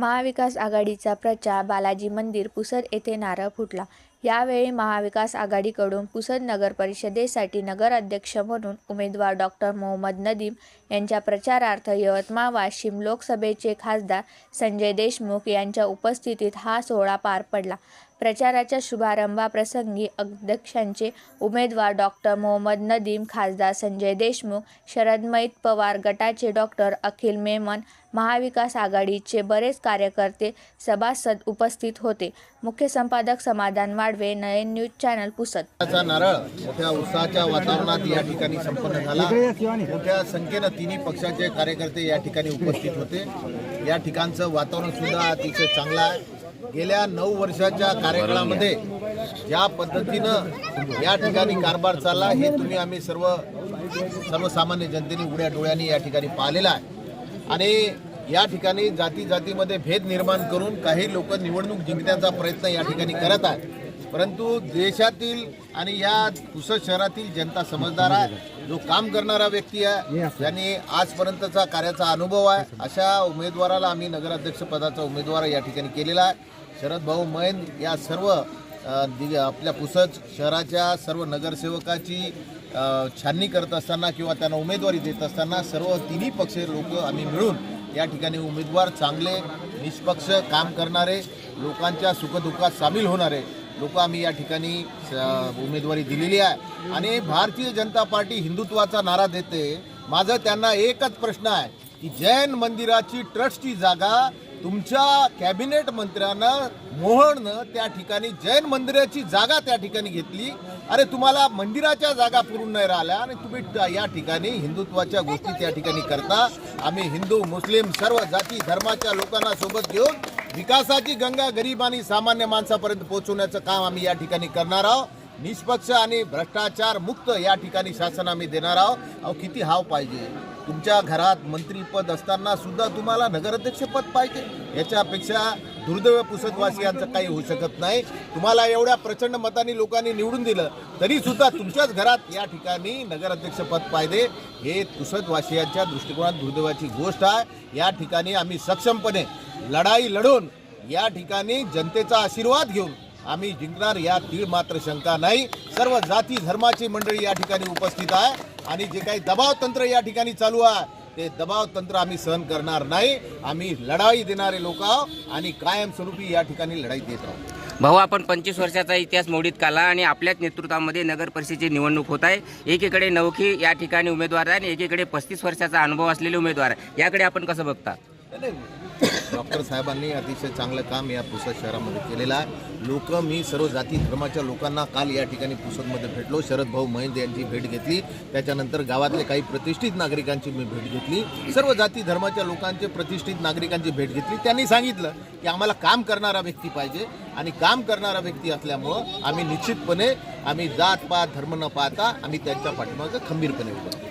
महाविकास आघाडीचा प्रचार बालाजी मंदिर पुसद येथे नारळ फुटला. यावेळी महाविकास आघाडीकडून पुसद नगर परिषदेसाठी नगराध्यक्ष म्हणून उमेदवार डॉक्टर मोहम्मद नदीम यांच्या प्रचारार्थ यवतमाळ वाशिम लोकसभेचे खासदार संजय देशमुख यांच्या उपस्थितीत हा सोहळा पार पडला. प्रचाराच्या शुभारंभाप्रसंगी अध्यक्षांचे उमेदवार डॉक्टर मोहम्मद नदीम खासदार संजय देशमुख शरदमैत पवार गटाचे डॉक्टर अखिल मेमन महाविकास आघाडीचे बरेच कार्यकर्ते सभासद उपस्थित होते. मुख्य संपादक समाधान वाडवे नयन न्यूज चॅनल पुसत नारळ मोठ्या उत्साहाच्या वातावरणात या ठिकाणी संपन्न झाला. मोठ्या संख्येनं तिन्ही पक्षाचे कार्यकर्ते या ठिकाणी उपस्थित होते. या ठिकाणचं वातावरण सुद्धा अतिशय चांगलं आहे. गेल्या नऊ वर्षाच्या कार्यकाळामध्ये ज्या पद्धतीनं या ठिकाणी कारभार चालला हे तुम्ही आम्ही सर्व सर्वसामान्य जनतेने उघड्या डोळ्यांनी या ठिकाणी पाहिलेलं आहे. आणि या ठिकाणी जाती जातीमध्ये भेद निर्माण करून काही लोक निवडणूक जिंकण्याचा प्रयत्न या ठिकाणी करत आहेत. परंतु देशातील आणि या पुसद शहरातील जनता समजदार आहे. जो काम करणारा व्यक्ती आहे ज्यांनी आजपर्यंतचा कार्याचा अनुभव आहे. अशा उमेदवाराला आम्ही नगराध्यक्षपदाचा उमेदवार या ठिकाणी केलेला आहे. शरद भाऊ मैन या सर्व दि- आपल्या पुसद शहराच्या सर्व नगरसेवकाची छाननी करत असताना किंवा त्यांना उमेदवारी देत असताना सर्व तिन्ही पक्ष लोक आम्ही मिळून या ठिकाणी उमेदवार चांगले निष्पक्ष काम करणारे लोकांच्या सुखदुःखात सामील होणारे लोक आम्ही या ठिकाणी उमेदवारी दिलेली आहे. आणि भारतीय जनता पार्टी हिंदुत्वाचा नारा देते. माझा त्यांना एकच प्रश्न आहे की जैन मंदिराची ट्रस्टची जागा तुमच्या कॅबिनेट मंत्र्यानं मोहननं त्या ठिकाणी जैन मंदिराची जागा त्या ठिकाणी घेतली. अरे तुम्हाला मंदिराच्या जागा पुरून नाही राहिल्या आणि तुम्ही या ठिकाणी हिंदुत्वाच्या गोष्टी त्या ठिकाणी करता. आम्ही हिंदू मुस्लिम सर्व जाती धर्माच्या लोकांना सोबत घेऊन विकासाची गंगा गरीब आणि सामान्य माणसापर्यंत पोहोचवण्याचं काम आम्ही या ठिकाणी करणार आहोत. निष्पक्ष आणि भ्रष्टाचार मुक्त या ठिकाणी शासन आम्ही देणार आहोत. अहो किती हाव पाहिजे. तुमच्या घरात मंत्रीपद असताना सुद्धा तुम्हाला नगराध्यक्षपद पाहिजे. याच्यापेक्षा दुर्दैव पुसदवासियांचं काही होऊ शकत नाही. तुम्हाला एवढ्या प्रचंड मतांनी लोकांनी निवडून दिलं तरी सुद्धा तुमच्याच घरात या ठिकाणी नगराध्यक्षपद पाहिजे. हे पुसदवासियांच्या दृष्टिकोनात दुर्दैवाची गोष्ट आहे. या ठिकाणी आम्ही सक्षमपणे लढाई लढून या ठिकाणी जनतेचा आशीर्वाद घेऊन आम्ही जिंकणार या तीळ मात्र शंका नाही. सर्व जाती धर्माची मंडळी या ठिकाणी उपस्थित आहे आणि जे काही दबाव तंत्र या ठिकाणी चालू आहे ते दबाव तंत्र आम्ही सहन करणार नाही. आम्ही लढाई देणारे लोक आहोत आणि कायमस्वरूपी या ठिकाणी लढाई देत आहोत. भाऊ आपण पंचवीस वर्षाचा इतिहास मोडीत काढला आणि आपल्याच नेतृत्वामध्ये नगर परिषदेची निवडणूक होत आहे. एकीकडे नवखी या ठिकाणी उमेदवार आहे आणि एकीकडे पस्तीस वर्षाचा अनुभव असलेले उमेदवार. आहे. याकडे आपण कसं बघता? डॉक्टर साहेबांनी अतिशय चांगलं काम या पुसद शहरामध्ये केलेलं आहे. लोक मी सर्व जाती धर्माच्या लोकांना काल या ठिकाणी पुसदमध्ये भेटलो. शरद भाऊ महिंद यांची भेट घेतली. त्याच्यानंतर गावातले काही प्रतिष्ठित नागरिकांची मी भेट घेतली. सर्व जाती धर्माच्या लोकांचे प्रतिष्ठित नागरिकांची भेट घेतली. त्यांनी सांगितलं की आम्हाला काम करणारा व्यक्ती पाहिजे आणि काम करणारा व्यक्ती असल्यामुळं आम्ही निश्चितपणे आम्ही जात पात धर्म न पाहता आम्ही त्यांच्या पाठीमागं खंबीरपणे उभं